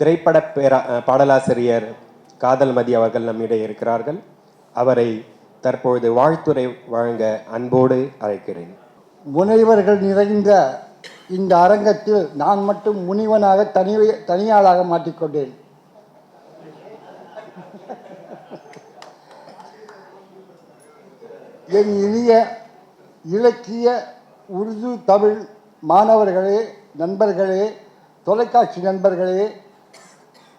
திரைப்பட பேரா பாடலாசிரியர் காதல் மதி அவர்கள் நம்மிடையே இருக்கிறார்கள். அவரை தற்பொழுது வாழ்த்துறை வழங்க அன்போடு அழைக்கிறேன். முனைவர்கள் நிறைந்த இந்த அரங்கத்தில் நான் மட்டும் முனிவனாக தனி தனியாளாக மாட்டிக்கொண்டேன். என் இனிய இலக்கிய உருது தமிழ் மாணவர்களே நண்பர்களே தொலைக்காட்சி நண்பர்களே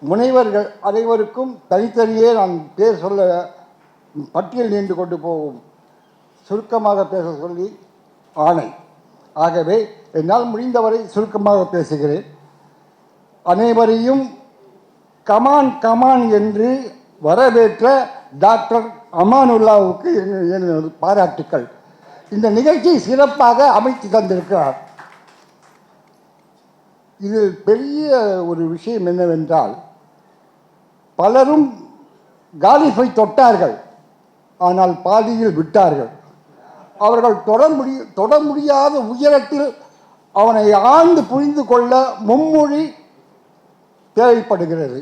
முனைவர்கள் அனைவருக்கும் தனித்தனியே நான் பேர் சொல்ல பட்டியல் நீண்டு கொண்டு போகும். சுருக்கமாக பேச சொல்லி ஆணை. ஆகவே என்னால் முடிந்தவரை சுருக்கமாக பேசுகிறேன். அனைவரையும் கமான் கமான் என்று வரவேற்ற டாக்டர் அமானுல்லாவுக்கு என் எனது பாராட்டுக்கள். இந்த நிகழ்ச்சி சிறப்பாக அமைத்து தந்திருக்கிறார். இது பெரிய ஒரு விஷயம் என்னவென்றால் பலரும் காலிஃபை தொட்டார்கள் ஆனால் பாதியில் விட்டார்கள். அவர்கள் தொட முடி தொட முடியாத உயரத்தில் அவனை ஆழ்ந்து புரிந்து கொள்ள மும்மொழி தேவைப்படுகிறது.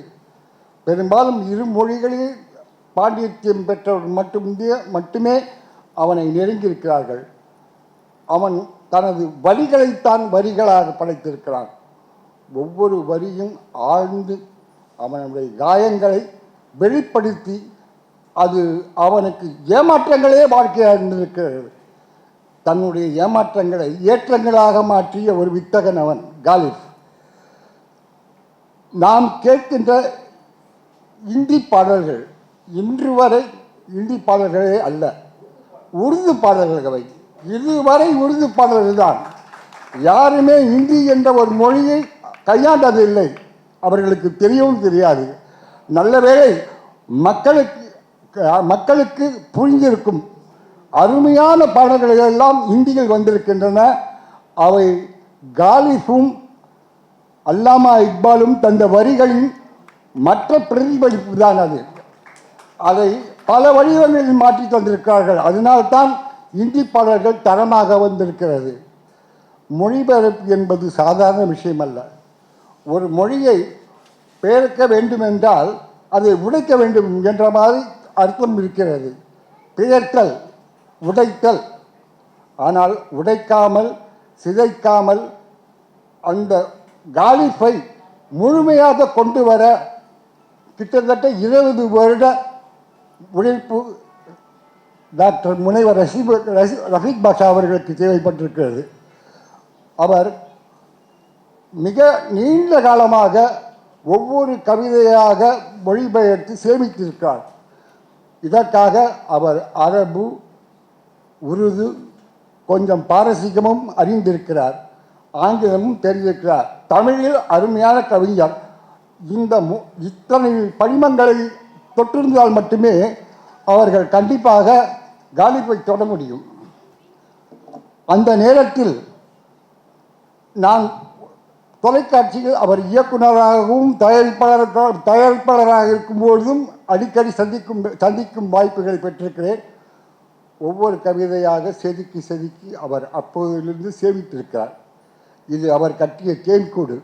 பெரும்பாலும் இரு மொழிகளில் பாண்டித்யம் பெற்றவர் மட்டுமே மட்டுமே அவனை நெருங்கியிருக்கிறார்கள். அவன் தனது வரிகளைத்தான் வரிகளாக படைத்திருக்கிறான். ஒவ்வொரு வரியும் ஆழ்ந்து அவனுடைய காயங்களை வெளிப்படுத்தி அது அவனுக்கு ஏமாற்றங்களே வாழ்க்கையாக இருந்திருக்கிறது. தன்னுடைய ஏமாற்றங்களை ஏற்றங்களாக மாற்றிய ஒரு வித்தகன் அவன் காலிஃப் நாம் கேட்கின்ற இந்தி பாடல்கள் இன்று வரை இந்தி பாடல்களே அல்ல உருது பாடல்கள் அவை. இதுவரை உருது பாடல்கள் தான். யாருமே இந்தி என்ற ஒரு மொழியை கையாண்டது இல்லை. அவர்களுக்கு தெரியவும் தெரியாது. நல்ல வேளை மக்களுக்கு மக்களுக்கு புரிந்திருக்கும் அருமையான பாடல்கள் எல்லாம் இந்தியில் வந்திருக்கின்றன. அவை காலிஃபும் அல்லாமா இக்பாலும் தந்த வரிகளின் மற்ற பிரதிபலிப்பு தான் அது. அதை பல வடிவங்களில் மாற்றி தந்திருக்கிறார்கள். அதனால்தான் இந்தி பாடல்கள் தரமாக வந்திருக்கிறது. மொழிபெயர்ப்பு என்பது சாதாரண விஷயம் அல்ல ஒரு மொழியை பெயர்க்க வேண்டுமென்றால் அதை உடைக்க வேண்டும் என்ற மாதிரி அர்த்தம் இருக்கிறது. பெயர்த்தல் உடைத்தல். ஆனால் உடைக்காமல் சிதைக்காமல் அந்த காலிஃபை முழுமையாக கொண்டு வர கிட்டத்தட்ட இருபது வருட உழைப்பு டாக்டர் முனைவர் ரஷீப் ரசி ரஃபீக் பாஷா அவர்களுக்கு தேவைப்பட்டிருக்கிறது. அவர் மிக நீண்ட காலமாக ஒவ்வொரு கவிதையாக மொழிபெயர்த்து சேமித்திருக்கிறார். இதற்காக அவர் அரபு உருது கொஞ்சம் பாரசீகமும் அறிந்திருக்கிறார் ஆங்கிலமும் தெரிந்திருக்கிறார். தமிழில் அருமையான கவிஞர். இந்த மு இத்தனை படிமங்களை தொற்றிருந்தால் மட்டுமே அவர்கள் கண்டிப்பாக காலிப்பை தொட முடியும். அந்த நேரத்தில் நான் தொலைக்காட்சியில் அவர் இயக்குநராகவும் தயாரிப்பாளர் தயாரிப்பாளராக இருக்கும்பொழுதும் அடிக்கடி சந்திக்கும் சந்திக்கும் வாய்ப்புகளை பெற்றிருக்கிறேன். ஒவ்வொரு கவிதையாக செதுக்கி செதுக்கி அவர் அப்போதிலிருந்து சேமித்திருக்கிறார். இது அவர் கட்டிய தேன்கூடு.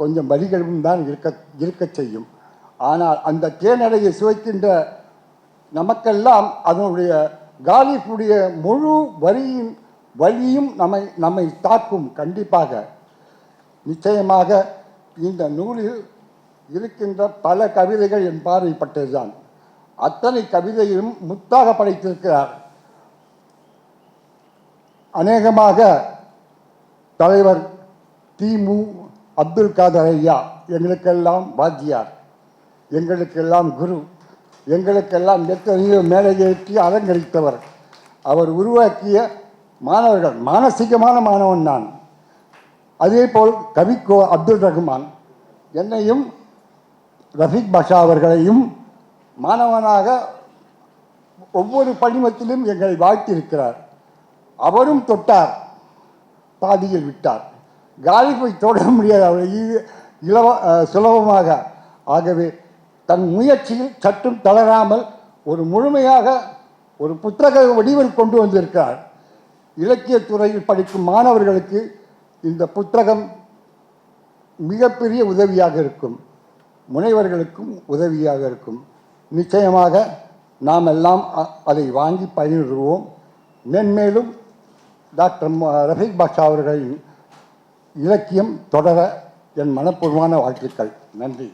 கொஞ்சம் வரிகளும் தான் இருக்க இருக்கச் செய்யும். ஆனால் அந்த தேனடையை சுவைக்கின்ற நமக்கெல்லாம் அதனுடைய காலிஃபுடைய முழு வரியின் வழியும் நம்மை நம்மை தாக்கும் கண்டிப்பாக நிச்சயமாக இந்த நூலில் இருக்கின்ற பல கவிதைகள் என் பார்வைப்பட்டதுதான். அத்தனை கவிதையும் முத்தாக படைத்திருக்கிறார். அநேகமாக தலைவர் திமு அப்துல் காதர் ஐயா எங்களுக்கெல்லாம் வாத்தியார் எங்களுக்கெல்லாம் குரு எங்களுக்கெல்லாம் எத்தனையோ மேலே ஏற்றி அலங்கரித்தவர். அவர் உருவாக்கிய மாணவர்கள் மானசீகமான மாணவன் நான். அதேபோல் கவிக்கோ அப்துல் ரஹ்மான் என்னையும் ரஃபீக் பாஷா அவர்களையும் மாணவனாக ஒவ்வொரு படிமத்திலும் எங்களை வாழ்த்தியிருக்கிறார். அவரும் தொட்டார் பாதியில் விட்டார். காலிஃபை தொட முடியாது அவரை இலவ சுலபமாக. ஆகவே தன் முயற்சியில் சற்றும் தளராமல் ஒரு முழுமையாக ஒரு புத்தக வடிவில் கொண்டு வந்திருக்கிறார். இலக்கியத் துறையில் படிக்கும் மாணவர்களுக்கு இந்த புத்தகம் மிகப்பெரிய உதவியாக இருக்கும். முனைவர்களுக்கும் உதவியாக இருக்கும். நிச்சயமாக நாம் எல்லாம் அ- அதை வாங்கி பயனிடுவோம் மென்மேலும் டாக்டர் ரஃபீக் பாஷா அவர்களின் இலக்கியம் தொடர என் மனப்பூர்வமான வாழ்த்துக்கள். நன்றி.